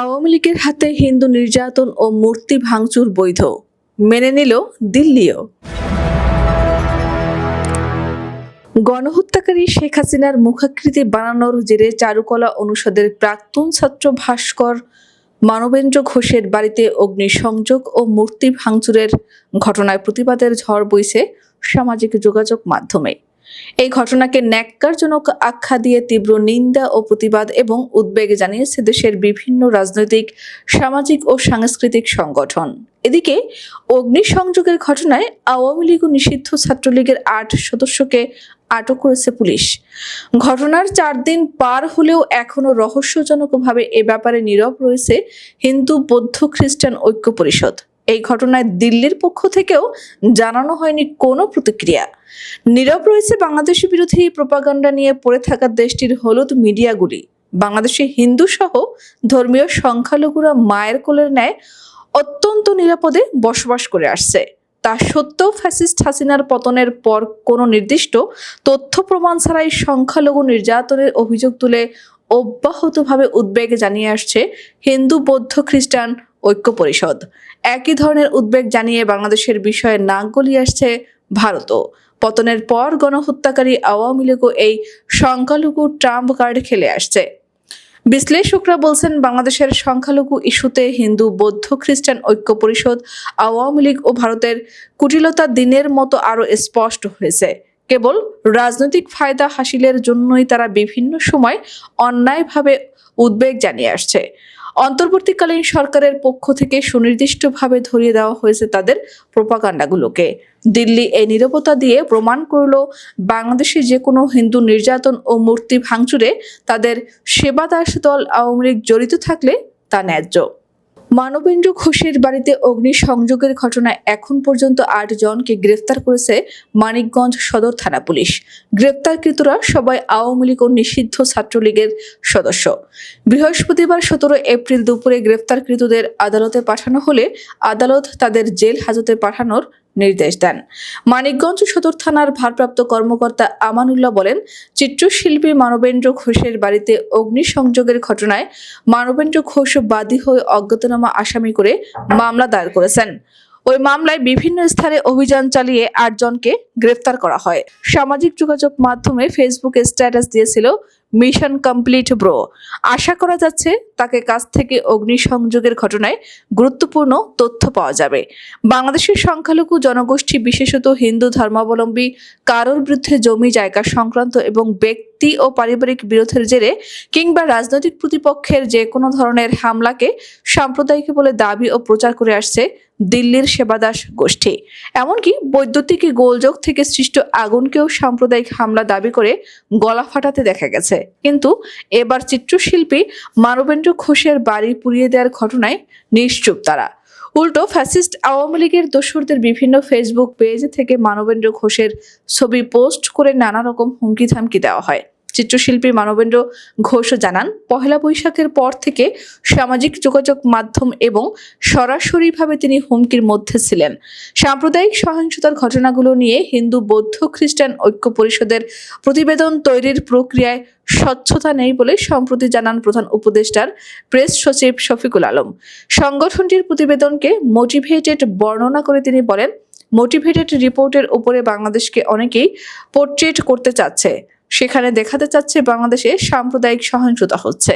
আওয়ামী লীগের হাতে হিন্দু নির্যাতন ও মূর্তি ভাঙচুর বৈধ। মেনে নিল দিল্লিও। গণহত্যাকারী শেখ হাসিনার মুখাকৃতি বানানোর জেরে চারুকলা অনুষদের প্রাক্তন ছাত্র ভাস্কর মানবেন্দ্র ঘোষের বাড়িতে অগ্নিসংযোগ ও মূর্তি ভাঙচুরের ঘটনায় প্রতিবাদের ঝড় বইছে সামাজিক যোগাযোগ মাধ্যমে। এই ঘটনাকে ন্যাক্কারজনক আখ্যা দিয়ে তীব্র নিন্দা ও প্রতিবাদ এবং উদ্বেগ জানিয়েছে দেশের বিভিন্ন রাজনৈতিক, সামাজিক ও সাংস্কৃতিক সংগঠন। এদিকে, অগ্নিসংযোগের ঘটনায় আওয়ামী লীগ ও নিষিদ্ধ ছাত্রলীগের আট সদস্যকে আটক করেছে পুলিশ। ঘটনার চার দিন পার হলেও এখনও রহস্যজনকভাবে এ ব্যাপারে নীরব রয়েছে হিন্দু, বৌদ্ধ, খ্রিস্টান ঐক্য পরিষদ। এই ঘটনায় দিল্লির পক্ষ থেকেও জানানো হয়নি কোনো প্রতিক্রিয়া। নীরব রয়েছে বাংলাদেশি বিরোধী প্রপাগান্ডা নিয়ে পড়ে থাকা দেশটির হলুদ মিডিয়াগুলি। বাংলাদেশে হিন্দু সহ ধর্মীয় সংখ্যালঘুরা মায়ের কোলের ন্যায় অত্যন্ত নিরাপদে বসবাস করে আসছে। তা সত্ত্বেও ফ্যাসিস্ট হাসিনার পতনের পর কোনো নির্দিষ্ট তথ্য প্রমাণ ছাড়াই সংখ্যালঘু নির্যাতনের অভিযোগ তুলে অব্যাহতভাবে উদ্বেগ জানিয়ে আসছে হিন্দু, বৌদ্ধ, খ্রিস্টান ঐক্য পরিষদ। একই ধরনের উদ্বেগ জানিয়ে বাংলাদেশের বিষয়ে নাক গলিয়ে আসছে ভারতও। পতনের পর গণহত্যাকারী আওয়ামী লীগও এই সংখ্যালঘু ট্রাম্প কার্ড খেলে আসছে। বিশ্লেষকরা বলছেন, বাংলাদেশের সংখ্যালঘু ইস্যুতে হিন্দু, বৌদ্ধ, খ্রিস্টান ঐক্য পরিষদ, আওয়ামী লীগ ও ভারতের কুটিলতা দিনের মতো আরও স্পষ্ট হয়েছে। কেবল রাজনৈতিক ফায়দা হাসিলের জন্যই তারা বিভিন্ন সময় অন্যায়ভাবে উদ্বেগ জানিয়ে আসছে। অন্তর্বর্তীকালীন সরকারের পক্ষ থেকে সুনির্দিষ্টভাবে ধরিয়ে দেওয়া হয়েছে তাদের প্রোপাগান্ডাগুলোকে। দিল্লি এই নিরবতা দিয়ে প্রমাণ করল, বাংলাদেশে যে কোনো হিন্দু নির্যাতন ও মূর্তি ভাঙচুরে তাদের সেবাদাস দল আওয়ামী লীগ জড়িত থাকলে তা ন্যায্য। মানবেন্দ্র ঘোষের বাড়িতে অগ্নিসংযোগের ঘটনায় এখন পর্যন্ত আট জনকে গ্রেফতার করেছে মানিকগঞ্জ সদর থানা পুলিশ। গ্রেফতারকৃতরা সবাই আওয়ামী লীগ ও নিষিদ্ধ ছাত্রলীগের সদস্য। বৃহস্পতিবার সতেরো এপ্রিল দুপুরে গ্রেফতারকৃতদের আদালতে পাঠানো হলে আদালত তাদের জেল হাজতে পাঠানোর নির্দেশ দেন। মানিকগঞ্জ সদর থানার ভারপ্রাপ্ত কর্মকর্তা আমানুল্লাহ বলেন, চিত্রশিল্পী মানবেন্দ্র ঘোষের বাড়িতে অগ্নিসংযোগের ঘটনায় মানবেন্দ্র ঘোষ বাদী হয়ে অজ্ঞাতনামা আসামি করে মামলা দায়ের করেছেন। ওই মামলায় বিভিন্ন স্থানে অভিযান চালিয়ে আটজনকে গ্রেফতার করা হয়। সামাজিক যোগাযোগ মাধ্যমে ফেসবুকে স্ট্যাটাস দিয়েছিল মিশন কমপ্লিট, ব্রো। আশা করা যাচ্ছে তাকে কাছ থেকে অগ্নিসংযোগের ঘটনায় গুরুত্বপূর্ণ তথ্য পাওয়া যাবে। বাংলাদেশের সংখ্যালঘু জনগোষ্ঠী, বিশেষত হিন্দু ধর্মাবলম্বী, কারোর বিরুদ্ধে জমি, জায়গা সংক্রান্ত এবং ব্যক্তি ও পারিবারিক বিরোধের জেরে কিংবা রাজনৈতিক প্রতিপক্ষের যে কোনো ধরনের হামলাকে সাম্প্রদায়িক বলে দাবি ও প্রচার করে আসছে দিল্লির সেবাদাস গোষ্ঠী। এমনকি বৈদ্যুতিক গোলযোগ থেকে সৃষ্ট আগুনকেও সাম্প্রদায়িক হামলা দাবি করে গলা ফাটাতে দেখা গেছে। কিন্তু এবার চিত্রশিল্পী মানবেন্দ্র ঘোষের বাড়ি পুড়িয়ে দেওয়ার ঘটনায় নিশ্চুপ তারা। উল্টো ফ্যাসিস্ট আওয়ামী লীগের দোসরদের বিভিন্ন ফেসবুক পেজ থেকে মানবেন্দ্র ঘোষের ছবি পোস্ট করে নানা রকম হুমকি ধামকি দেওয়া হয়। চিত্রশিল্পী মানবেন্দ্র ঘোষ জানান, পহেলা বৈশাখের পর থেকে সামাজিক যোগাযোগ মাধ্যম এবং সরাসরিভাবে তিনি হুমকির মধ্যে ছিলেন। সাম্প্রদায়িক সহিংসতার ঘটনাগুলো নিয়ে হিন্দু, বৌদ্ধ, খ্রিস্টান ঐক্য পরিষদের প্রতিবেদন তৈরির প্রক্রিয়ায় স্বচ্ছতা নেই বলে সম্প্রতি জানান প্রধান উপদেষ্টার প্রেস সচিব শফিকুল আলম। সংগঠনটির প্রতিবেদনকে মোটিভেটেড বর্ণনা করে তিনি বলেন, মোটিভেটেড রিপোর্টের উপরে বাংলাদেশকে অনেকেই পোর্ট্রেট করতে চাচ্ছে। সেখানে দেখাতে চাচ্ছে বাংলাদেশে সাম্প্রদায়িক সহিংসতা হচ্ছে।